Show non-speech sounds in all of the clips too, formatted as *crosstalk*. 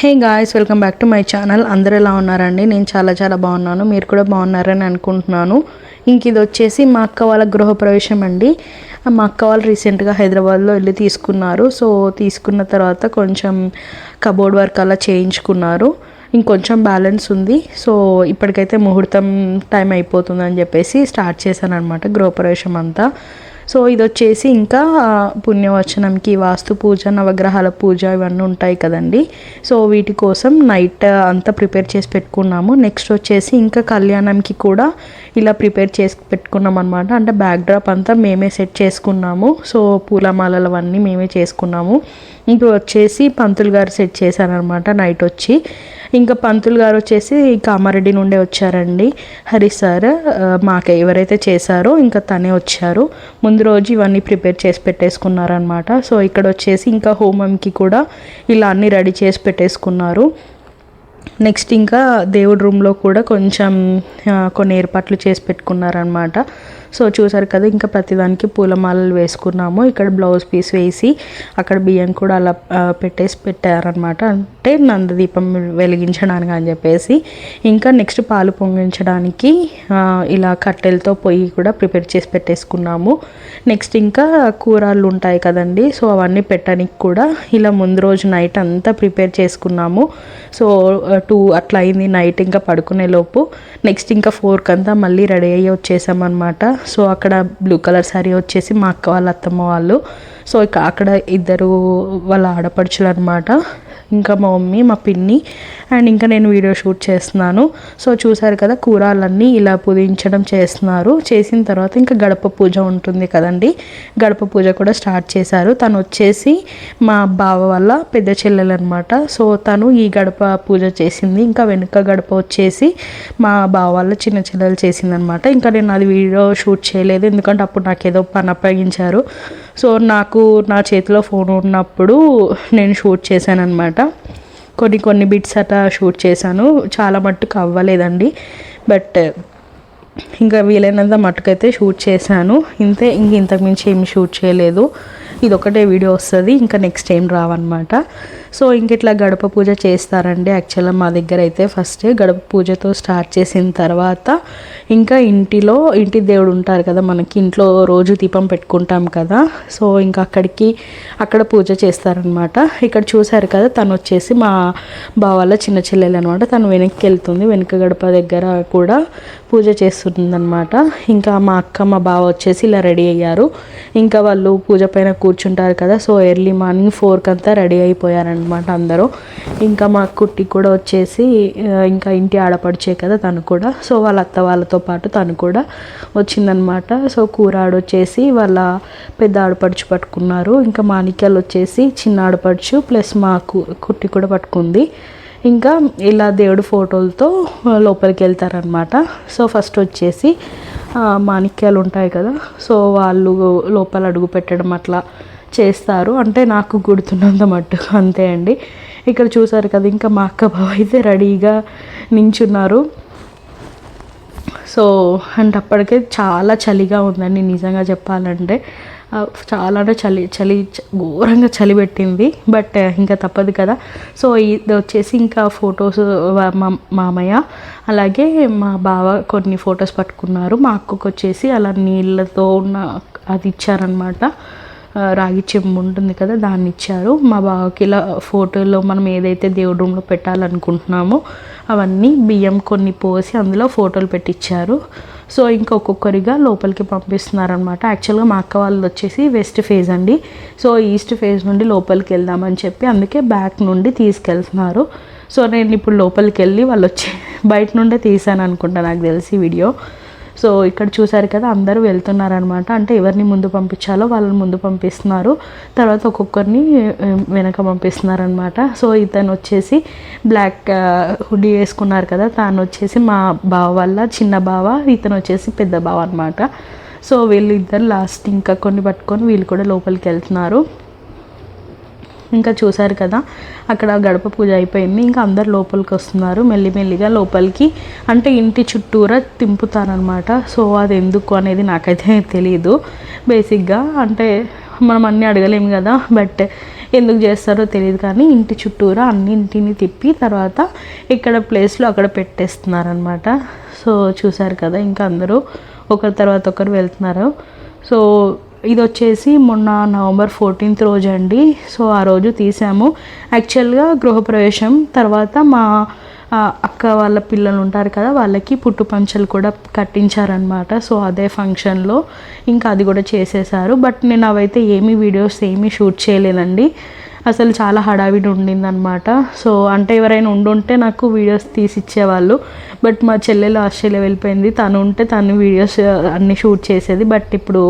Hey guys welcome back to my channel అందరూ ఎలా ఉన్నారండి? నేను చాలా చాలా బాగున్నాను. మీరు కూడా బాగున్నారని అనుకుంటున్నాను. ఇంక ఇది వచ్చేసి మా అక్క వాళ్ళ గృహప్రవేశం అండి. మా అక్క వాళ్ళు రీసెంట్గా హైదరాబాద్లో వెళ్ళి తీసుకున్నారు. సో తీసుకున్న తర్వాత కొంచెం కబోర్డ్ వర్క్ అలా చేయించుకున్నారు. ఇంకొంచెం బ్యాలెన్స్ ఉంది. సో ఇప్పటికైతే ముహూర్తం టైం అయిపోతుందని చెప్పేసి స్టార్ట్ చేశాను అనమాట గృహప్రవేశం అంతా. సో ఇది వచ్చేసి ఇంకా పుణ్యవచనంకి వాస్తు పూజ నవగ్రహాల పూజ ఇవన్నీ ఉంటాయి కదండి. సో వీటి కోసం నైట్ అంతా ప్రిపేర్ చేసి పెట్టుకున్నాము. నెక్స్ట్ వచ్చేసి ఇంకా కళ్యాణంకి కూడా ఇలా ప్రిపేర్ చేసి పెట్టుకున్నాం అనమాట అంటే బ్యాక్ డ్రాప్ అంతా మేమే సెట్ చేసుకున్నాము. సో పూలమాలలు అవన్నీ మేమే చేసుకున్నాము. ఇంక వచ్చేసి పంతులు గారు సెట్ చేశారనమాట నైట్ వచ్చి ఇంకా పంతులు గారు వచ్చేసి కామారెడ్డి నుండే వచ్చారండి. హరి సార్ మాకు ఎవరైతే చేశారో ఇంకా తనే వచ్చారు. ముందు రోజు ఇవన్నీ ప్రిపేర్ చేసి పెట్టేసుకున్నారనమాట సో ఇక్కడ వచ్చేసి ఇంకా హోమంకి కూడా ఇలా అన్నీ రెడీ చేసి పెట్టేసుకున్నారు. నెక్స్ట్ ఇంకా దేవుడి రూమ్లో కూడా కొంచెం కొన్ని ఏర్పాట్లు చేసి పెట్టుకున్నారనమాట సో చూసారు కదా ఇంకా ప్రతిదానికి పూలమాలలు వేసుకున్నాము. ఇక్కడ బ్లౌజ్ పీస్ వేసి అక్కడ బియ్యం కూడా అలా పెట్టేసి పెట్టారనమాట అంటే నందదీపం వెలిగించడానికి అని చెప్పేసి. ఇంకా నెక్స్ట్ పాలు పొంగించడానికి ఇలా కట్టెలతో పొయ్యి కూడా ప్రిపేర్ చేసి పెట్టేసుకున్నాము. నెక్స్ట్ ఇంకా కూరలు ఉంటాయి కదండి సో అవన్నీ పెట్టడానికి కూడా ఇలా ముందు రోజు నైట్ అంతా ప్రిపేర్ చేసుకున్నాము. సో టూ అట్లా అయింది నైట్ ఇంకా పడుకునే లోపు. నెక్స్ట్ ఇంకా ఫోర్కి అంతా మళ్ళీ రెడీ అయ్యి వచ్చేసామన్నమాట. సో అక్కడ బ్లూ కలర్ శారీ వచ్చేసి మా అక్క వాళ్ళ అత్తమ్మ వాళ్ళు. సో ఇక అక్కడ ఇద్దరు వాళ్ళ ఆడపడుచులు అనమాట ఇంకా మా మమ్మీ మా పిన్ని అండ్ ఇంకా నేను వీడియో షూట్ చేస్తున్నాను. సో చూసారు కదా కూరలన్నీ ఇలా పూజించడం చేస్తున్నారు. చేసిన తర్వాత ఇంకా గడప పూజ ఉంటుంది కదండి. గడప పూజ కూడా స్టార్ట్ చేశారు. తను వచ్చేసి మా బావ వల్ల పెద్ద చెల్లెలు అనమాట సో తను ఈ గడప పూజ చేసింది. ఇంకా వెనుక గడప వచ్చేసి మా బావ వాళ్ళ చిన్న చెల్లెలు చేసిందనమాట ఇంకా నేను అది వీడియో షూట్ చేయలేదు. ఎందుకంటే అప్పుడు నాకు ఏదో పని అప్పగించారు. సో నాకు నా చేతిలో ఫోన్ ఉన్నప్పుడు నేను షూట్ చేశాను అనమాట కొన్ని కొన్ని బిట్స్ అట్లా షూట్ చేశాను. చాలా మట్టుకు అవ్వలేదండి. బట్ ఇంకా వీలైనంత మట్టుకైతే షూట్ చేశాను. ఇంతే ఇంక ఇంతకుమించి ఏమి షూట్ చేయలేదు. ఇది ఒకటే వీడియో వస్తుంది ఇంకా నెక్స్ట్ ఏం రావన్నమాట. సో ఇంక ఇట్లా గడప పూజ చేస్తారండి. యాక్చువల్గా మా దగ్గర అయితే ఫస్ట్ గడప పూజతో స్టార్ట్ చేసిన తర్వాత ఇంకా ఇంటిలో ఇంటి దేవుడు ఉంటారు కదా మనకి ఇంట్లో రోజు దీపం పెట్టుకుంటాం కదా. సో ఇంకా అక్కడికి అక్కడ పూజ చేస్తారనమాట ఇక్కడ చూసారు కదా తను వచ్చేసి మా బావాల చిన్న చెల్లెలు అనమాట తను వెనక్కి వెళ్తుంది వెనుక గడప దగ్గర కూడా పూజ చేస్తుందన్నమాట. ఇంకా మా అక్క మా బావ వచ్చేసి ఇలా రెడీ అయ్యారు. ఇంకా వాళ్ళు పూజ పైన కూర్చుంటారు కదా సో ఎర్లీ మార్నింగ్ ఫోర్కి అంతా రెడీ అయిపోయారనమాట అందరూ. ఇంకా మా కుట్టి కూడా వచ్చేసి ఇంకా ఇంటి ఆడపడిచే కదా తను కూడా. సో వాళ్ళ అత్త వాళ్ళతో పాటు తను కూడా వచ్చిందనమాట సో కూర ఆడొచ్చేసి వాళ్ళ పెద్ద ఆడపడుచు పట్టుకున్నారు. ఇంకా మాణిక్యాలు వచ్చేసి చిన్న ఆడపడుచు ప్లస్ మా కుట్టి కూడా పట్టుకుంది. ఇంకా ఇలా దేవుడు ఫోటోలతో లోపలికి వెళ్తారనమాట సో ఫస్ట్ వచ్చేసి మాణిక్యాలు ఉంటాయి కదా. సో వాళ్ళు లోపల అడుగు పెట్టడం అట్లా చేస్తారు. అంటే నాకు గుర్తున్నంత మట్టు అంతే అండి. ఇక్కడ చూసారు కదా ఇంకా మా అక్క బావ అయితే రెడీగా నించున్నారు. సో అంటే అప్పటికే చాలా చలిగా ఉందండి నిజంగా చెప్పాలంటే చాలా అంటే చలి చలి ఘోరంగా చలి పెట్టింది బట్ ఇంకా తప్పదు కదా. సో ఇది వచ్చేసి ఇంకా ఫొటోస్ మా మామయ్య అలాగే మా బావ కొన్ని ఫొటోస్ పట్టుకున్నారు. మా అక్కకు వచ్చేసి అలా నీళ్ళతో ఉన్న అది ఇచ్చారనమాట రాగి చెంబు ఉంటుంది కదా దాన్ని ఇచ్చారు. మా బావకి ఇలా ఫోటోలో మనం ఏదైతే దేవుడి రూమ్లో పెట్టాలనుకుంటున్నామో అవన్నీ బియ్యం కొన్ని పోసి అందులో ఫోటోలు పెట్టించారు సో ఇంకొక్కొక్కరిగా లోపలికి పంపిస్తున్నారనమాట యాక్చువల్గా మా అక్క వాళ్ళు వచ్చేసి వెస్ట్ ఫేజ్ అండి. సో ఈస్ట్ ఫేజ్ నుండి లోపలికి వెళ్దామని చెప్పి అందుకే బ్యాక్ నుండి తీసుకెళ్తున్నారు. సో నేను ఇప్పుడు లోపలికి వెళ్ళి వాళ్ళు వచ్చి బయట నుండే తీసాను అనుకుంటా నాకు తెలిసి వీడియో. సో ఇక్కడ చూసారు కదా అందరూ వెళ్తున్నారనమాట అంటే ఎవరిని ముందు పంపించాలో వాళ్ళని ముందు పంపిస్తున్నారు. తర్వాత ఒక్కొక్కరిని వెనక పంపిస్తున్నారనమాట సో ఇతను వచ్చేసి బ్లాక్ హుడీ వేసుకున్నారు కదా తాను వచ్చేసి మా బావ వల్ల చిన్న బావ ఇతను వచ్చేసి పెద్ద బావ అనమాట సో వీళ్ళు ఇద్దరు లాస్ట్ ఇంకా కొన్ని పట్టుకొని వీళ్ళు కూడా లోపలికి వెళ్తున్నారు. ఇంకా చూశారు కదా అక్కడ గడప పూజ అయిపోయింది. ఇంకా అందరు లోపలికి వస్తున్నారు. మెల్లిమెల్లిగా లోపలికి అంటే ఇంటి చుట్టూరా తింపుతారనమాట సో అది ఎందుకు అనేది నాకైతే *laughs* తెలియదు బేసిక్గా అంటే మనం అన్నీ అడగలేము కదా బట్ ఎందుకు చేస్తారో తెలియదు కానీ ఇంటి చుట్టూరా అన్నింటిని తిప్పి తర్వాత ఇక్కడ ప్లేస్లో అక్కడ పెట్టేస్తున్నారనమాట సో చూశారు కదా ఇంకా అందరూ ఒకరి తర్వాత ఒకరు వెళ్తున్నారు. సో ఇది వచ్చేసి మొన్న నవంబర్ ఫోర్టీన్త్ రోజు అండి సో ఆ రోజు తీసాము. యాక్చువల్గా గృహప్రవేశం తర్వాత మా అక్క వాళ్ళ పిల్లలు ఉంటారు కదా వాళ్ళకి పుట్టు పంచలు కూడా కట్టించారనమాట సో అదే ఫంక్షన్లో ఇంకా అది కూడా చేసేసారు. బట్ నేను అవైతే ఏమీ వీడియోస్ ఏమీ షూట్ చేయలేదండి. అసలు చాలా హడావిడి ఉండిందనమాట సో అంటే ఎవరైనా ఉండుంటే నాకు వీడియోస్ తీసి ఇచ్చేవాళ్ళు బట్ మా చెల్లెలు ఆస్ట్రేలియా వెళ్ళిపోయింది. తను ఉంటే తను వీడియోస్ అన్నీ షూట్ చేసేది. బట్ ఇప్పుడు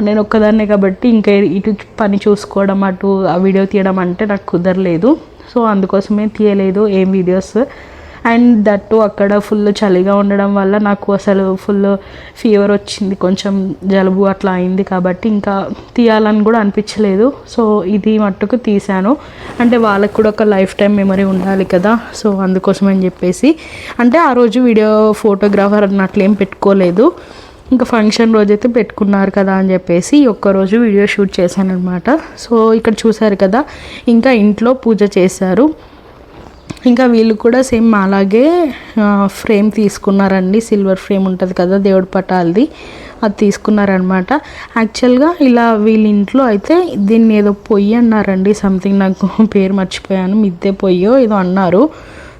నేను ఒక్కదాన్నే కాబట్టి ఇంకా ఇటు పని చూసుకోవడం అటు ఆ వీడియో తీయడం అంటే నాకు కుదరలేదు. సో అందుకోసమే తీయలేదు ఏం వీడియోస్. అండ్ దట్టు అక్కడ ఫుల్ చలిగా ఉండడం వల్ల నాకు అసలు ఫుల్ ఫీవర్ వచ్చింది. కొంచెం జలుబు అట్లా అయింది కాబట్టి ఇంకా తీయాలని కూడా అనిపించలేదు. సో ఇది మట్టుకు తీశాను. అంటే వాళ్ళకి కూడా ఒక లైఫ్ టైం మెమరీ ఉండాలి కదా. సో అందుకోసం అని చెప్పేసి. అంటే ఆ రోజు వీడియో ఫోటోగ్రాఫర్ అన్నట్లు ఏం పెట్టుకోలేదు. ఇంకా ఫంక్షన్ రోజైతే పెట్టుకున్నారు కదా అని చెప్పేసి ఒక్కరోజు వీడియో షూట్ చేశాను అనమాట సో ఇక్కడ చూసారు కదా ఇంకా ఇంట్లో పూజ చేశారు. ఇంకా వీళ్ళు కూడా సేమ్ అలాగే ఫ్రేమ్ తీసుకున్నారండి. సిల్వర్ ఫ్రేమ్ ఉంటుంది కదా దేవుడి పటాలది అది తీసుకున్నారనమాట యాక్చువల్గా ఇలా వీళ్ళ ఇంట్లో అయితే దీన్ని ఏదో పొయ్యి అన్నారండి సంథింగ్ నాకు *laughs* పేరు మర్చిపోయాను మిద్దె పొయ్యో ఏదో అన్నారు.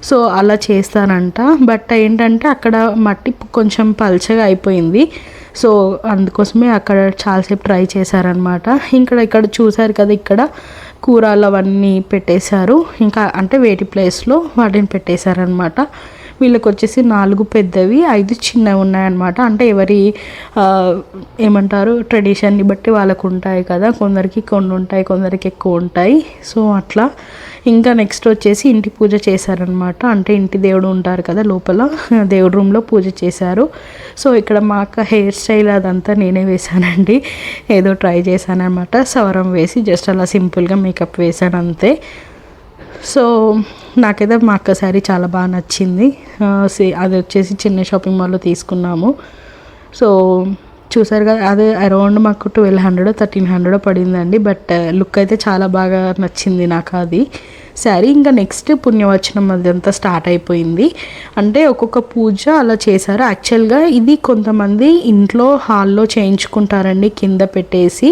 సో అలా చేస్తారంట బట్ ఏంటంటే అక్కడ మట్టి కొంచెం పల్చగా అయిపోయింది. సో అందుకోసమే అక్కడ చాలాసేపు ట్రై చేశారనమాట. ఇక్కడ ఇక్కడ చూసారు కదా ఇక్కడ కూరలు అవన్నీ పెట్టేశారు. ఇంకా అంటే వేటి ప్లేస్లో వాటిని పెట్టేశారనమాట. వీళ్ళకి వచ్చేసి నాలుగు పెద్దవి ఐదు చిన్నవి ఉన్నాయన్నమాట. అంటే ఎవరి ఏమంటారు ట్రెడిషన్ని బట్టి వాళ్ళకు ఉంటాయి కదా. కొందరికి కొన్ని ఉంటాయి కొందరికి ఎక్కువ ఉంటాయి సో అట్లా. ఇంకా నెక్స్ట్ వచ్చేసి ఇంటి పూజ చేశారనమాట అంటే ఇంటి దేవుడు ఉంటారు కదా లోపల దేవుడు రూమ్లో పూజ చేశారు. సో ఇక్కడ మా అక్క హెయిర్ స్టైల్ అదంతా నేనే వేశానండి. ఏదో ట్రై చేశానమాట సవరం వేసి జస్ట్ అలా సింపుల్గా మేకప్ వేశాను అంతే. సో నాకైతే మా అక్క శారీ చాలా బాగా నచ్చింది. అది వచ్చేసి చిన్న షాపింగ్ మాల్లో తీసుకున్నాము. సో చూసారు కదా అదే అరౌండ్ మాకు ట్వెల్వ్ హండ్రెడ్ థర్టీన్ హండ్రెడ్ పడిందండి. బట్ లుక్ అయితే చాలా బాగా నచ్చింది నాకు అది. శారీ ఇంకా నెక్స్ట్ పుణ్యవచనం అదంతా స్టార్ట్ అయిపోయింది. అంటే ఒక్కొక్క పూజ అలా చేశారు. యాక్చువల్గా ఇది కొంతమంది ఇంట్లో హాల్లో చేయించుకుంటారండి కింద పెట్టేసి.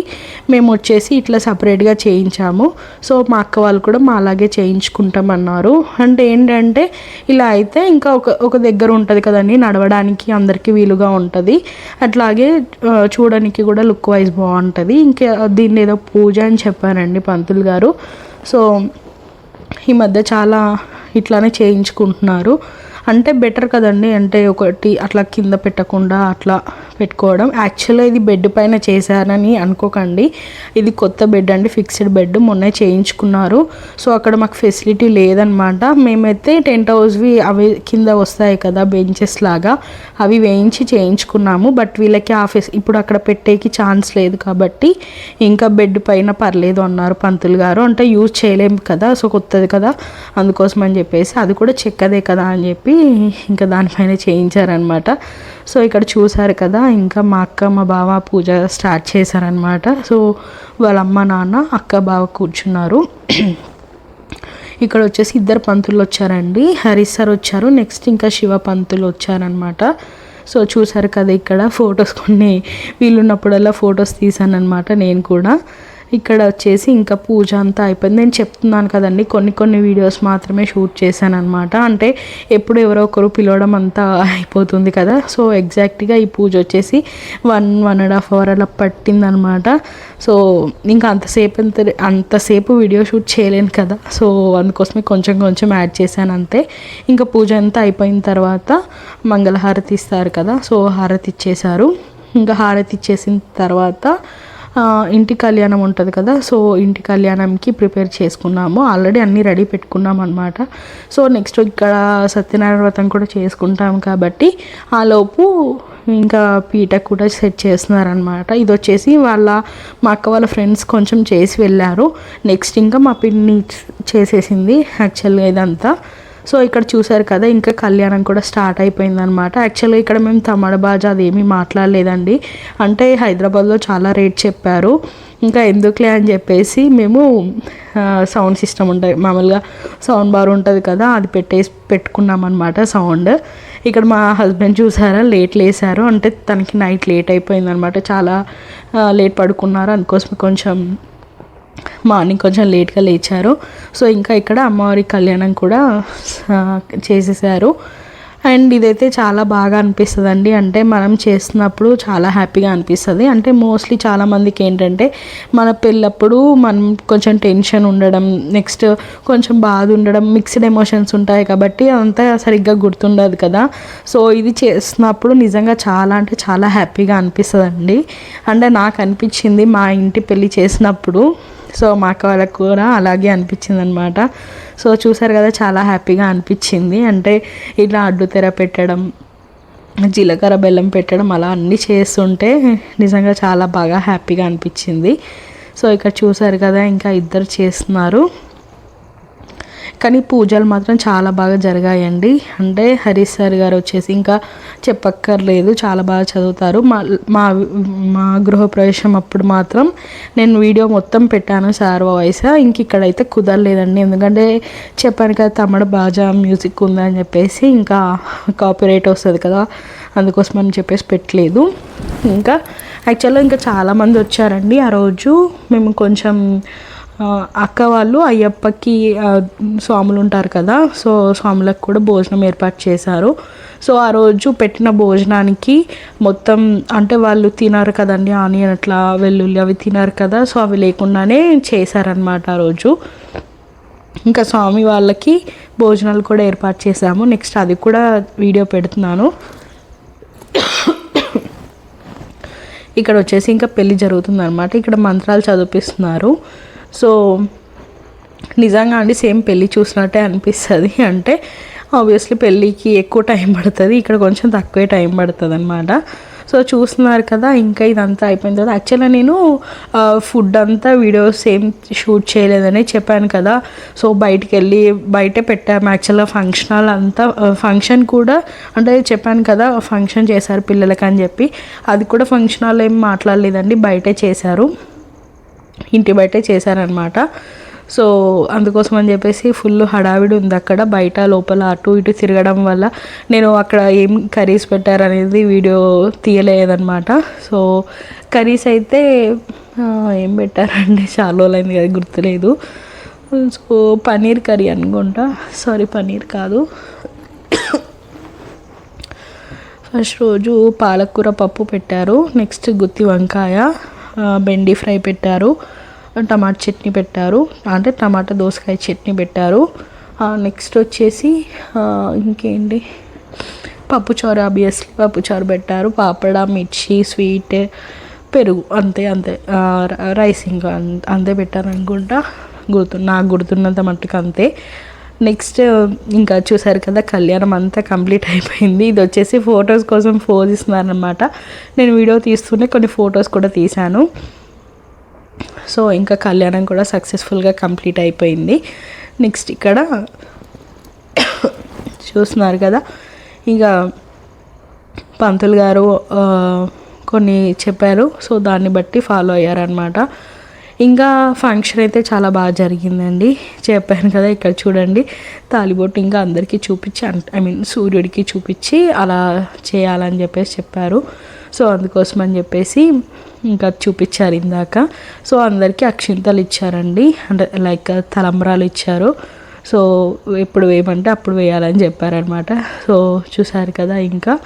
మేము వచ్చేసి ఇట్లా సపరేట్గా చేయించాము. సో మా అక్క వాళ్ళు కూడా మా అలాగే చేయించుకుంటామన్నారు. అంటే ఏంటంటే ఇలా అయితే ఇంకా ఒక ఒక దగ్గర ఉంటుంది కదండి నడవడానికి అందరికీ వీలుగా ఉంటుంది. అట్లాగే చూడడానికి కూడా లుక్ వైజ్ బాగుంటుంది. ఇంకా దీన్ని ఏదో పూజ అని చెప్పారండి పంతులు గారు. సో ఈ మధ్య చాలా ఇట్లానే చేయించుకుంటున్నారు. అంటే బెటర్ కదండి. అంటే ఒకటి అట్లా కింద పెట్టకుండా అట్లా పెట్టుకోవడం. యాక్చువల్గా ఇది బెడ్ పైన చేశారని అనుకోకండి. ఇది కొత్త బెడ్ అండి. ఫిక్స్డ్ బెడ్ మొన్నే చేయించుకున్నారు. సో అక్కడ మాకు ఫెసిలిటీ లేదనమాట మేమైతే టెంట్ హౌస్వి అవి కింద వస్తాయి కదా బెంచెస్ లాగా. అవి వేయించి చేయించుకున్నాము. బట్ వీళ్ళకి ఆ ఫెస్ ఇప్పుడు అక్కడ పెట్టేకి ఛాన్స్ లేదు కాబట్టి ఇంకా బెడ్ పైన పర్లేదు అన్నారు పంతులు గారు. అంటే యూజ్ చేయలేము కదా సో కొత్తది కదా అందుకోసం అని చెప్పేసి. అది కూడా చెక్కదే కదా అని చెప్పి ఇంకా దానిపైన చేయించారనమాట సో ఇక్కడ చూసారు కదా ఇంకా మా అక్క మా బావ పూజ స్టార్ట్ చేశారనమాట సో వాళ్ళ అమ్మ నాన్న అక్క బావ కూర్చున్నారు. ఇక్కడ వచ్చేసి ఇద్దరు పంతులు వచ్చారండి. హరీష్ సార్ వచ్చారు. నెక్స్ట్ ఇంకా శివ పంతులు వచ్చారనమాట సో చూసారు కదా ఇక్కడ ఫొటోస్ కొన్ని. వీలున్నప్పుడల్లా ఫొటోస్ తీసానమాట నేను కూడా. ఇక్కడ వచ్చేసి ఇంకా పూజ అంతా అయిపోయింది. నేను చెప్తున్నాను కదండి కొన్ని కొన్ని వీడియోస్ మాత్రమే షూట్ చేశాను అనమాట అంటే ఎప్పుడు ఎవరో ఒకరు పిలవడం అంతా అయిపోతుంది కదా. సో ఎగ్జాక్ట్గా ఈ పూజ వచ్చేసి one one and half hour అలా పట్టిందనమాట సో ఇంకా అంతసేపు అంత అంతసేపు వీడియో షూట్ చేయలేను కదా. సో అందుకోసమే కొంచెం కొంచెం యాడ్ చేశాను అంతే. ఇంకా పూజ అంతా అయిపోయిన తర్వాత మంగళహారతి ఇస్తారు కదా. సో హారతి ఇచ్చేశారు. ఇంకా హారతి ఇచ్చేసిన తర్వాత ఇంటి కళ్యాణం ఉంటుంది కదా సో ఇంటి కళ్యాణంకి ప్రిపేర్ చేసుకున్నాము. ఆల్రెడీ అన్నీ రెడీ పెట్టుకున్నాం అనమాట సో నెక్స్ట్ ఇక్కడ సత్యనారాయణ వ్రతం కూడా చేసుకుంటాం కాబట్టి ఆలోపు ఇంకా పీట కూడా సెట్ చేస్తున్నారనమాట ఇది వచ్చేసి వాళ్ళ మా అక్క వాళ్ళ ఫ్రెండ్స్ కొంచెం చేసి వెళ్ళారు. నెక్స్ట్ ఇంకా మా పిన్ని చేసేసింది యాక్చువల్గా ఇదంతా. సో ఇక్కడ చూసారు కదా ఇంకా కళ్యాణం కూడా స్టార్ట్ అయిపోయింది అనమాట యాక్చువల్గా ఇక్కడ మేము తమడ బాజా అది ఏమీ మాట్లాడలేదండి. అంటే హైదరాబాద్లో చాలా రేట్ చెప్పారు. ఇంకా ఎందుకులే అని చెప్పేసి మేము సౌండ్ సిస్టమ్ ఉంటుంది మామూలుగా సౌండ్ బార్ ఉంటుంది కదా అది పెట్టేసి పెట్టుకున్నాం అనమాట సౌండ్. ఇక్కడ మా హస్బెండ్ చూసారా లేట్ లేసారు. అంటే తనకి నైట్ లేట్ అయిపోయింది అనమాట చాలా లేట్ పడుకున్నారు. అందుకోసం కొంచెం మార్నింగ్ కొంచెం లేట్గా లేచారు. సో ఇంకా ఇక్కడ అమ్మవారి కళ్యాణం కూడా చేసేసారు. అండ్ ఇదైతే చాలా బాగా అనిపిస్తుంది అండి అంటే మనం చేస్తున్నప్పుడు చాలా హ్యాపీగా అనిపిస్తుంది. అంటే మోస్ట్లీ చాలామందికి ఏంటంటే మన పెళ్ళప్పుడు మనం కొంచెం టెన్షన్ ఉండడం నెక్స్ట్ కొంచెం బాధ ఉండడం మిక్స్డ్ ఎమోషన్స్ ఉంటాయి కాబట్టి అంతా సరిగ్గా గుర్తుండదు కదా. సో ఇది చేస్తున్నప్పుడు నిజంగా చాలా అంటే చాలా హ్యాపీగా అనిపిస్తుంది అండి అంటే నాకు అనిపించింది మా ఇంటి పెళ్ళి చేసినప్పుడు సో మా అక్క వాళ్ళకు కూడా అలాగే అనిపించింది అనమాట సో చూసారు కదా చాలా హ్యాపీగా అనిపించింది. అంటే ఇట్లా అడ్డు తెర పెట్టడం జీలకర్ర బెల్లం పెట్టడం అలా అన్నీ చేస్తుంటే నిజంగా చాలా బాగా హ్యాపీగా అనిపించింది. సో ఇక్కడ చూసారు కదా ఇంకా ఇద్దరు చేస్తున్నారు. కానీ పూజలు మాత్రం చాలా బాగా జరిగాయండి. అంటే హరీష్ సార్ గారు వచ్చేసి ఇంకా చెప్పక్కర్లేదు చాలా బాగా చదువుతారు. మా మా మా గృహప్రవేశం అప్పుడు మాత్రం నేను వీడియో మొత్తం పెట్టాను సార్ వాయిస్. ఇంక ఇక్కడైతే కుదరలేదండి. ఎందుకంటే చెప్పాను కదా తమిళ బాజా మ్యూజిక్ ఉందని చెప్పేసి ఇంకా కాపీరైట్ వస్తుంది కదా అందుకోసం అని చెప్పేసి పెట్టలేదు. ఇంకా యాక్చువల్గా ఇంకా చాలామంది వచ్చారండి. ఆ రోజు మేము కొంచెం అక్క వాళ్ళు అయ్యప్పకి స్వాములు ఉంటారు కదా సో స్వాములకు కూడా భోజనం ఏర్పాటు చేశారు. సో ఆ రోజు పెట్టిన భోజనానికి మొత్తం అంటే వాళ్ళు తినారు కదండి ఆనియన్ అట్లా వెల్లుల్లి అవి తినారు కదా సో అవి లేకుండానే చేశారనమాట ఆ రోజు. ఇంకా స్వామి వాళ్ళకి భోజనాలు కూడా ఏర్పాటు చేశాము. నెక్స్ట్ అది కూడా వీడియో పెడుతున్నాను. ఇక్కడ వచ్చేసి ఇంకా పెళ్ళి జరుగుతుంది అనమాట ఇక్కడ మంత్రాలు చదివిస్తున్నారు సో నిజంగా అండి సేమ్ పెళ్ళి చూసినట్టే అనిపిస్తుంది. అంటే ఆబ్వియస్లీ పెళ్ళికి ఎక్కువ టైం పడుతుంది ఇక్కడ కొంచెం తక్కువే టైం పడుతుంది అనమాట సో చూస్తున్నారు కదా ఇంకా ఇదంతా అయిపోయిన తర్వాత యాక్చువల్గా నేను ఫుడ్ అంతా వీడియోస్ ఏం షూట్ చేయలేదని చెప్పాను కదా. సో బయటికి వెళ్ళి బయటే పెట్టాము యాక్చువల్గా ఫంక్షన్ హాల్ అంతా ఫంక్షన్ కూడా అంటే చెప్పాను కదా ఫంక్షన్ చేశారు పిల్లలకి అని చెప్పి. అది కూడా ఫంక్షన్ హాల్ ఏం మాట్లాడలేదండి బయటే చేశారు. ఇంటి బయటే చేశారనమాట. సో అందుకోసం అని చెప్పేసి ఫుల్ హడావిడి ఉంది అక్కడ. బయట లోపల అటు ఇటు తిరగడం వల్ల నేను అక్కడ ఏం కర్రీస్ పెట్టారనేది వీడియో తీయలేదనమాట. సో కర్రీస్ అయితే ఏం పెట్టారండి? *laughs* చాలా రోజులైంది కదా గుర్తులేదు. సో పన్నీర్ కర్రీ అనుకుంటా. సారీ పన్నీర్ కాదు. ఫస్ట్ రోజు పాలకూర పప్పు పెట్టారు. నెక్స్ట్ గుత్తి వంకాయ బెండి ఫ్రై పెట్టారు. టమాటా చట్నీ పెట్టారు. అంటే టమాటా దోసకాయ చట్నీ పెట్టారు. నెక్స్ట్ వచ్చేసి ఇంకేంటి? పప్పుచారు ఆబ్వియస్లీ పప్పుచారు పెట్టారు. పాపడ మిర్చి స్వీట్ పెరుగు అంతే అంతే. రైస్ ఇంకా అంతే పెట్టారు అనుకుంటా గుర్తు నాకు గుర్తున్నంత మట్టుకు అంతే. నెక్స్ట్ ఇంకా చూసారు కదా కళ్యాణం అంతా కంప్లీట్ అయిపోయింది. ఇది వచ్చేసి ఫొటోస్ కోసం ఫోజ్ ఇస్తున్నారనమాట నేను వీడియో తీస్తూనే కొన్ని ఫొటోస్ కూడా తీశాను. సో ఇంకా కళ్యాణం కూడా సక్సెస్ఫుల్గా కంప్లీట్ అయిపోయింది. నెక్స్ట్ ఇక్కడ చూస్తున్నారు కదా ఇక పంతులు గారు కొన్ని చెప్పారు సో దాన్ని బట్టి ఫాలో అయ్యారనమాట ఇంకా ఫంక్షన్ అయితే చాలా బాగా జరిగిందండి. చెప్పాను కదా ఇక్కడ చూడండి తాలిబొట్టు ఇంకా అందరికీ చూపించి ఐ మీన్ సూర్యుడికి చూపించి అలా చేయాలని చెప్పేసి చెప్పారు. సో అందుకోసం అని చెప్పేసి ఇంకా చూపించారు ఇందాక. సో అందరికీ అక్షింతలు ఇచ్చారండి. అంటే లైక్ తలంబ్రాలు ఇచ్చారు. సో ఎప్పుడు వేయమంటే అప్పుడు వేయాలని చెప్పారనమాట సో చూసారు కదా ఇంకా.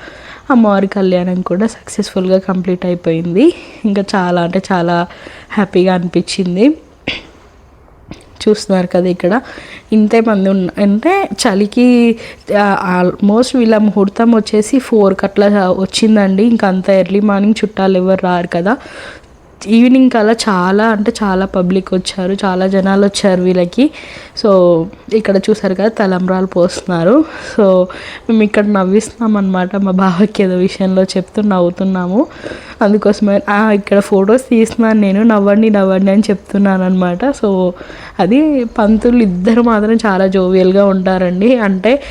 అమ్మవారి కళ్యాణం కూడా సక్సెస్ఫుల్గా కంప్లీట్ అయిపోయింది. ఇంకా చాలా అంటే చాలా హ్యాపీగా అనిపించింది. చూస్తున్నారు కదా ఇక్కడ. ఇంతే మంది ఉన్న అంటే చలికి ఆల్మోస్ట్ వీళ్ళ ముహూర్తం వచ్చేసి ఫోర్కి అట్లా వచ్చిందండి. ఇంకా అంత ఎర్లీ మార్నింగ్ చుట్టాలు ఎవరు రారు కదా. ఈవినింగ్ కల్లా చాలా అంటే చాలా పబ్లిక్ వచ్చారు. చాలా జనాలు వచ్చారు వీళ్ళకి. సో ఇక్కడ చూసారు కదా తలంబ్రాలు పోస్తున్నారు. సో మేము ఇక్కడ నవ్విస్తున్నాం అనమాట మా బావకి ఏదో విషయంలో చెప్తూ నవ్వుతున్నాము. అందుకోసమే ఇక్కడ ఫొటోస్ తీస్తున్నాను నేను. నవ్వండి నవ్వండి అని చెప్తున్నాను అనమాట సో అది పంతులు ఇద్దరు మాత్రం చాలా జోవియల్గా ఉంటారండి. అంటే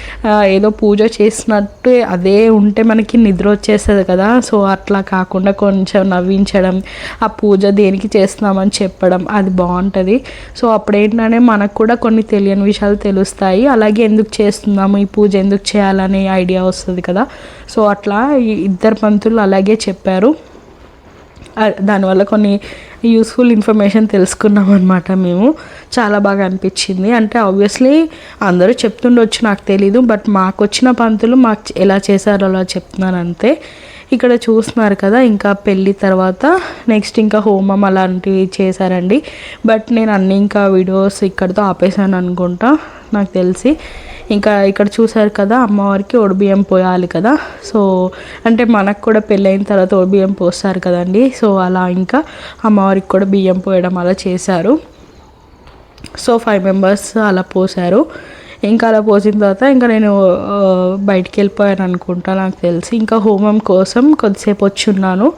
ఏదో పూజ చేసినట్టు అదే ఉంటే మనకి నిద్ర వచ్చేస్తుంది కదా. సో అట్లా కాకుండా కొంచెం నవ్వించడం ఆ పూజ దేనికి చేస్తున్నామని చెప్పడం అది బాగుంటుంది. సో అప్పుడేంటంటే మనకు కూడా కొన్ని తెలియని విషయాలు తెలుస్తాయి. అలాగే ఎందుకు చేస్తున్నాము ఈ పూజ ఎందుకు చేయాలనే ఐడియా వస్తుంది కదా. సో అట్లా ఇద్దరు పంతులు అలాగే చెప్పారు. దానివల్ల కొన్ని యూస్ఫుల్ ఇన్ఫర్మేషన్ తెలుసుకున్నాం అనమాట మేము. చాలా బాగా అనిపించింది. అంటే ఆబ్వియస్లీ అందరూ చెప్తుండొచ్చు నాకు తెలీదు. బట్ మాకు వచ్చిన పంతులు మాకు ఎలా చేశారో అలా చెప్తున్నాను అంతే ఇక్కడ చూస్తున్నారు కదా ఇంకా పెళ్ళి తర్వాత నెక్స్ట్ ఇంకా హోమం అలాంటివి చేశారండి. బట్ నేను అన్ని ఇంకా వీడియోస్ ఇక్కడితో ఆపేసాను అనుకుంటా నాకు తెలిసి. ఇంకా ఇక్కడ చూసారు కదా అమ్మవారికి ఒడిబియ్యం పోయాలి కదా. సో అంటే మనకు కూడా పెళ్ళైన తర్వాత ఒడిబియ్యం పోస్తారు కదండి. సో అలా ఇంకా అమ్మవారికి కూడా బియ్యం పోయడం అలా చేశారు. సో ఫైవ్ మెంబర్స్ అలా పోసారు ఇంకా అలా పోసిన తర్వాత ఇంకా నేను బయటికి వెళ్ళిపోయాను అనుకుంటా నాకు తెలిసి. ఇంకా హోమం కోసం కొద్దిసేపు వచ్చి ఉన్నాను.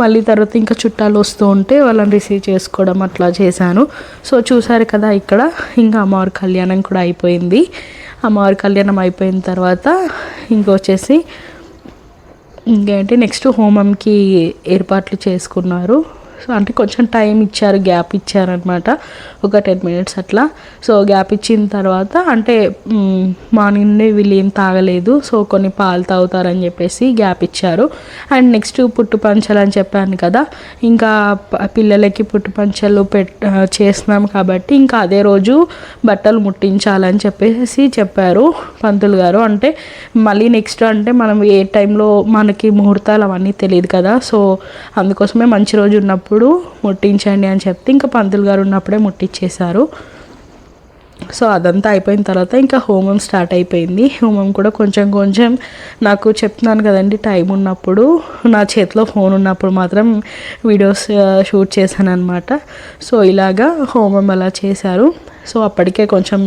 మళ్ళీ తర్వాత ఇంకా చుట్టాలు వస్తూ ఉంటే వాళ్ళని రిసీవ్ చేసుకోవడం అట్లా చేశాను. సో చూసారు కదా ఇక్కడ ఇంకా అమ్మవారి కళ్యాణం కూడా అయిపోయింది. అమ్మవారి కళ్యాణం అయిపోయిన తర్వాత ఇంకొచ్చేసి ఇంకేంటి నెక్స్ట్ హోమంకి ఏర్పాట్లు చేసుకున్నారు. సో అంటే కొంచెం టైం ఇచ్చారు గ్యాప్ ఇచ్చారనమాట ఒక టెన్ మినిట్స్ అట్లా. సో గ్యాప్ ఇచ్చిన తర్వాత అంటే మార్నింగ్ నుండి వీళ్ళు ఏం తాగలేదు. సో కొన్ని పాలు తాగుతారని చెప్పేసి గ్యాప్ ఇచ్చారు. అండ్ నెక్స్ట్ పుట్టు పంచలు అని చెప్పాను కదా. ఇంకా పిల్లలకి పుట్టు పంచలు పెట్ చేస్తున్నాం కాబట్టి ఇంకా అదే రోజు బట్టలు ముట్టించాలని చెప్పేసి చెప్పారు పంతులు గారు. అంటే మళ్ళీ నెక్స్ట్ అంటే మనం ఏ టైంలో మనకి ముహూర్తాలు అవన్నీ తెలియదు కదా. సో అందుకోసమే మంచి రోజు ఉన్నప్పుడు ముట్టించండి అని చెప్తే ఇంకా పంతులు గారు ఉన్నప్పుడే ముట్టించేశారు సో అదంతా అయిపోయిన తర్వాత ఇంకా హోమం స్టార్ట్ అయిపోయింది. హోమం కూడా కొంచెం కొంచెం నాకు చెప్తున్నాను కదండి టైం ఉన్నప్పుడు నా చేతిలో ఫోన్ ఉన్నప్పుడు మాత్రం వీడియోస్ షూట్ చేశాను అనమాట సో ఇలాగా హోమం అలా చేశారు. సో అప్పటికే కొంచెం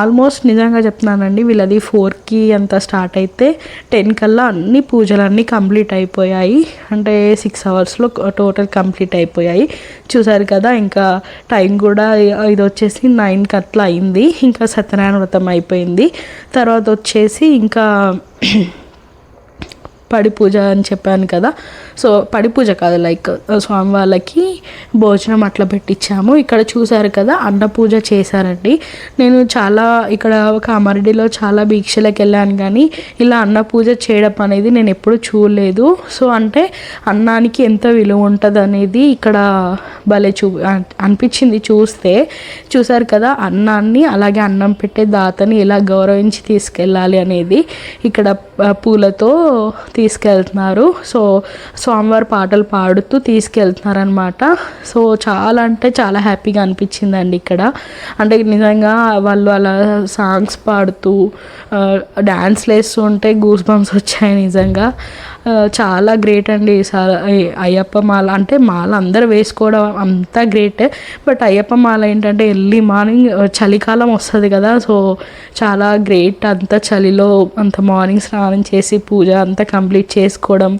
ఆల్మోస్ట్ నిజంగా చెప్తున్నానండి వీళ్ళది ఫోర్కి అంతా స్టార్ట్ అయితే టెన్ కల్లా అన్ని పూజలన్నీ కంప్లీట్ అయిపోయాయి. అంటే సిక్స్ అవర్స్లో టోటల్ కంప్లీట్ అయిపోయాయి. చూసారు కదా ఇంకా టైం కూడా ఇది వచ్చేసి నైన్కి అట్లా అయింది. ఇంకా సత్యనారాయణ వ్రతం అయిపోయింది. తర్వాత వచ్చేసి ఇంకా పడి పూజ అని చెప్పాను కదా. సో పడి పూజ కాదు లైక్ స్వామి వాళ్ళకి భోజనం అట్లా పెట్టించాము ఇక్కడ చూసారు కదా అన్న పూజ చేశారండి. నేను చాలా ఇక్కడ కామారెడ్డిలో చాలా భీక్షలకు వెళ్ళాను కానీ ఇలా అన్న పూజ చేయడం అనేది నేను ఎప్పుడు చూడలేదు. సో అంటే అన్నానికి ఎంత విలువ ఉంటుంది అనేది ఇక్కడ భలే చూ అనిపించింది చూస్తే. చూసారు కదా అన్నాన్ని అలాగే అన్నం పెట్టే దాతని ఎలా గౌరవించి తీసుకెళ్ళాలి అనేది ఇక్కడ పూలతో పూలతో తీసుకెళ్తున్నారు. సో స్వామివారి పాటలు పాడుతూ తీసుకెళ్తున్నారనమాట సో చాలా అంటే చాలా హ్యాపీగా అనిపించిందండి ఇక్కడ. అంటే నిజంగా వాళ్ళు అలా సాంగ్స్ పాడుతూ డ్యాన్స్లు వేస్తూ ఉంటే గూస్ బంప్స్ వచ్చాయి నిజంగా. చాలా గ్రేట్ అండి సా- అయ్యప్ప మాల. అంటే మాల అందరూ వేసుకోవడం అంతా గ్రేట్ బట్ అయ్యప్ప మాల ఏంటంటే ఎర్లీ మార్నింగ్ చలికాలం వస్తుంది కదా సో చాలా గ్రేట్ అంత చలిలో అంత మార్నింగ్ స్నానం చేసి పూజ అంతా కంప్లీట్ చేసుకోవడం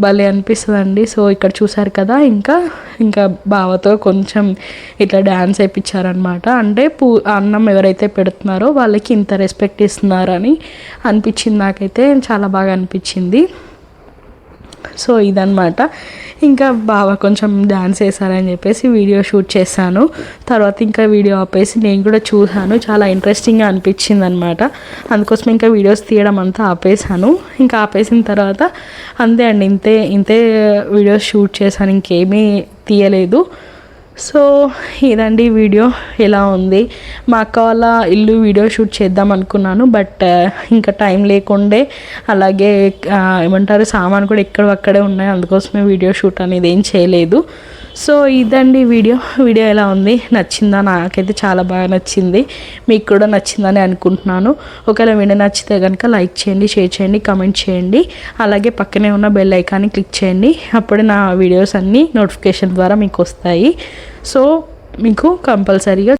భలే అనిపిస్తుందండి. సో ఇక్కడ చూసారు కదా ఇంకా ఇంకా బావతో కొంచెం ఇట్లా డ్యాన్స్ వేయించారనమాట అంటే పూ అన్నం ఎవరైతే పెడుతున్నారో వాళ్ళకి ఇంత రెస్పెక్ట్ ఇస్తున్నారని అనిపించింది నాకైతే. చాలా బాగా అనిపించింది. సో ఇదనమాట ఇంకా బాగా కొంచెం డ్యాన్స్ వేసారని చెప్పేసి వీడియో షూట్ చేశాను. తర్వాత ఇంకా వీడియో ఆపేసి నేను కూడా చూశాను. చాలా ఇంట్రెస్టింగ్గా అనిపించింది అనమాట అందుకోసం ఇంకా వీడియోస్ తీయడం అంతా ఆపేసాను ఇంకా ఆపేసిన తర్వాత అంతే అండి ఇంతే ఇంతే వీడియోస్ షూట్ చేశాను. ఇంకేమీ తీయలేదు. సో ఇదండి వీడియో ఎలా ఉంది. మా అక్క వాళ్ళ ఇల్లు వీడియో షూట్ చేద్దాం అనుకున్నాను బట్ ఇంకా టైం లేకుండే. అలాగే ఏమంటారు సామాన్ కూడా ఎక్కడ అక్కడే ఉన్నాయి అందుకోసమే వీడియో షూట్ అనేది ఏం చేయలేదు. సో ఇదండి వీడియో. వీడియో ఎలా ఉంది? నచ్చిందా? నాకైతే చాలా బాగా నచ్చింది. మీకు కూడా నచ్చిందని అనుకుంటున్నాను. ఒకవేళ వీడియో నచ్చితే కనుక లైక్ చేయండి షేర్ చేయండి కమెంట్ చేయండి. అలాగే పక్కనే ఉన్న బెల్ ఐకాన్ని క్లిక్ చేయండి. అప్పుడే నా వీడియోస్ అన్నీ నోటిఫికేషన్ ద్వారా మీకు వస్తాయి. సో మీకు కంపల్సరీగా